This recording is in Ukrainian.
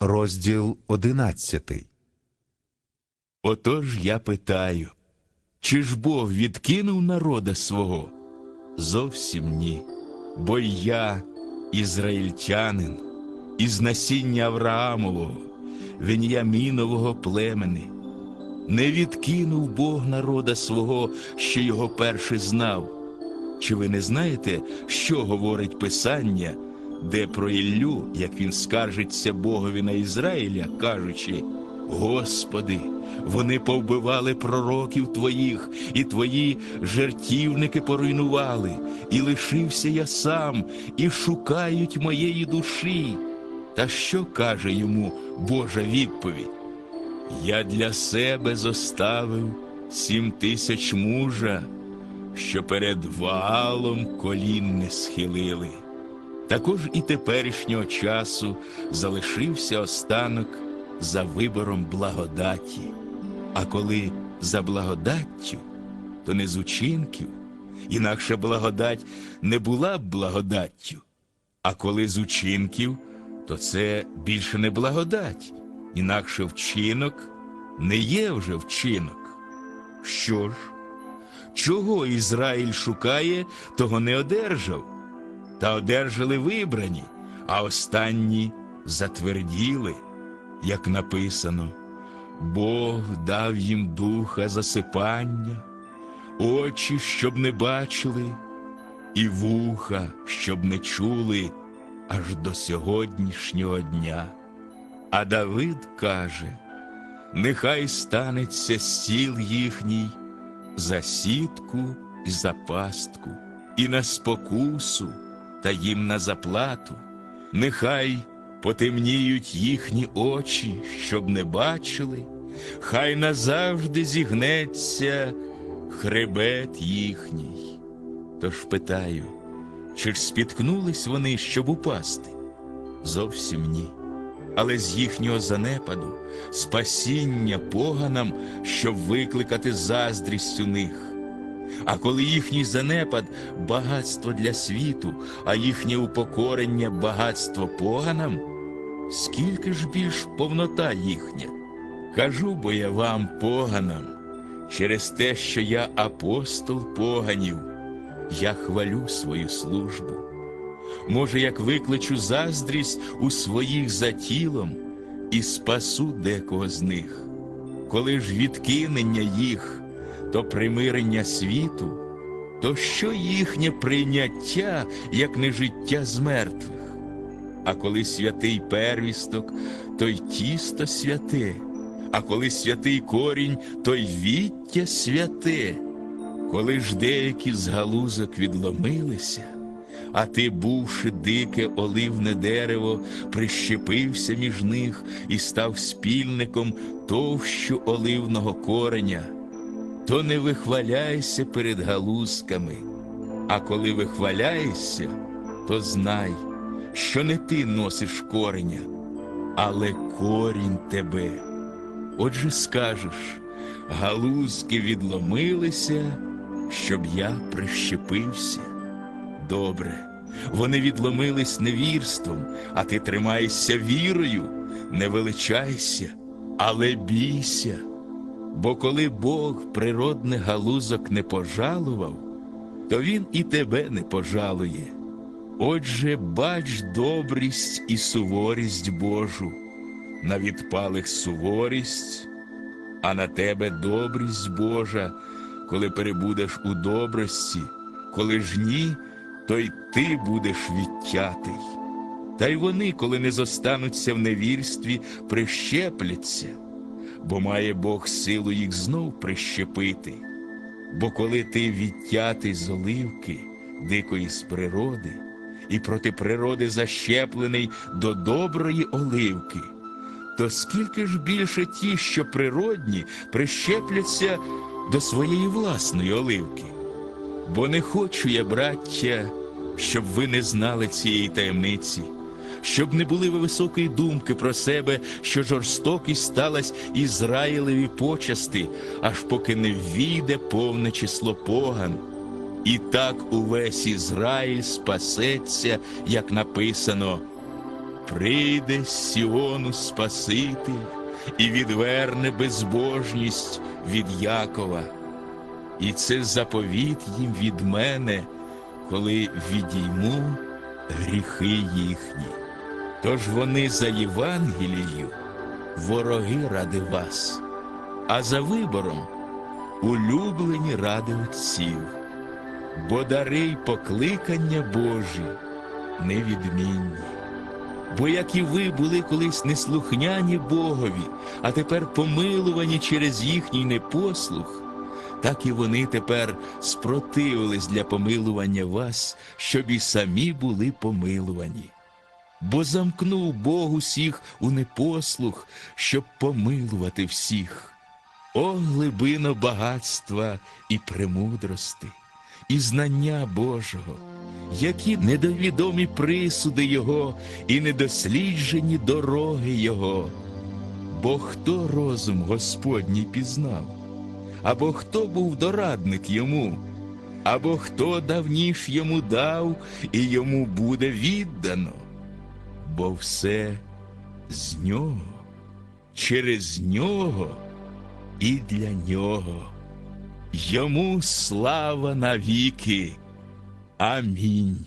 розділ одинадцятий. Отож я питаю, чи ж Бог відкинув народа свого? Зовсім ні. Бо я, ізраїльтянин, із насіння Авраамового, Веніямінового племени. Не відкинув Бог народа свого, що його перше знав. Чи ви не знаєте, що говорить Писання, де про Іллю, як він скаржиться Богові на Ізраїля, кажучи: Господи, вони повбивали пророків Твоїх, і Твої жертівники поруйнували, і лишився я сам, і шукають моєї душі. Та що каже йому Божа відповідь? Я для себе зоставив сім тисяч мужа, що перед валом колін не схилили. Також і теперішнього часу залишився останок за вибором благодаті. А коли за благодаттю, то не з учинків, інакше благодать не була б благодаттю. А коли з учинків, то це більше не благодать, інакше вчинок не є вже вчинок. Що ж, чого Ізраїль шукає, того не одержав, та одержали вибрані, а останні затверділи, як написано. Бог дав їм духа засипання, очі, щоб не бачили, і вуха, щоб не чули аж до сьогоднішнього дня. А Давид каже: нехай станеться стіл їхній за сітку і за пастку, і на спокусу, та їм на заплату, нехай потемніють їхні очі, щоб не бачили, хай назавжди зігнеться хребет їхній. Тож питаю, чи ж спіткнулись вони, щоб упасти? Зовсім ні. Але з їхнього занепаду спасіння поганам, щоб викликати заздрість у них. А коли їхній занепад багатство для світу, а їхнє упокорення багатство поганам, скільки ж більш повнота їхня? Кажу бо я вам, поганам, через те, що я апостол поганів, я хвалю свою службу. Може, як викличу заздрість у своїх за тілом і спасу декого з них, коли ж відкинення їх, то примирення світу, то що їхнє прийняття, як не життя з мертвих? А коли святий первісток, то й тісто святе, а коли святий корінь, то й віття святе, коли ж деякі з галузок відломилися. А ти, бувши дике оливне дерево, прищепився між них і став спільником товщу оливного кореня, то не вихваляйся перед галузками, а коли вихваляєшся, то знай, що не ти носиш кореня, але корінь тебе. Отже скажеш, галузки відломилися, щоб я прищепився. Добре, вони відломились невірством, а ти тримаєшся вірою, не величайся, але бійся. Бо коли Бог природних галузок не пожалував, то Він і тебе не пожалує. Отже, бач добрість і суворість Божу, на відпалих суворість, а на тебе добрість Божа, коли перебудеш у добрості, коли ж ні, то й ти будеш відтятий. Та й вони, коли не зостануться в невірстві, прищепляться, бо має Бог силу їх знов прищепити. Бо коли ти відтятий з оливки, дикої з природи, і проти природи защеплений до доброї оливки, то скільки ж більше ті, що природні, прищепляться до своєї власної оливки? Бо не хочу я, браття, щоб ви не знали цієї таємниці, щоб не були ви високої думки про себе, що жорстокість сталась Ізраїлеві почасти, аж поки не ввійде повне число поган. І так увесь Ізраїль спасеться, як написано, прийде з Сіону Спаситель і відверне безбожність від Якова. І це заповіт їм від мене, коли відійму гріхи їхні. Тож вони за Євангелією вороги ради вас, а за вибором улюблені ради отців, бо дари й покликання Божі невідмінні. Бо як і ви були колись неслухняні Богові, а тепер помилувані через їхній непослух, так і вони тепер спротивились для помилування вас, щоб і самі були помилувані. Бо замкнув Бог усіх у непослух, щоб помилувати всіх. О, глибино багатства і премудрости, і знання Божого, які недовідомі присуди Його і недосліджені дороги Його. Бо хто розум Господній пізнав, або хто був дорадник йому, або хто давніш йому дав, і йому буде віддано, бо все з нього, через нього і для нього. Йому слава навіки. Амінь.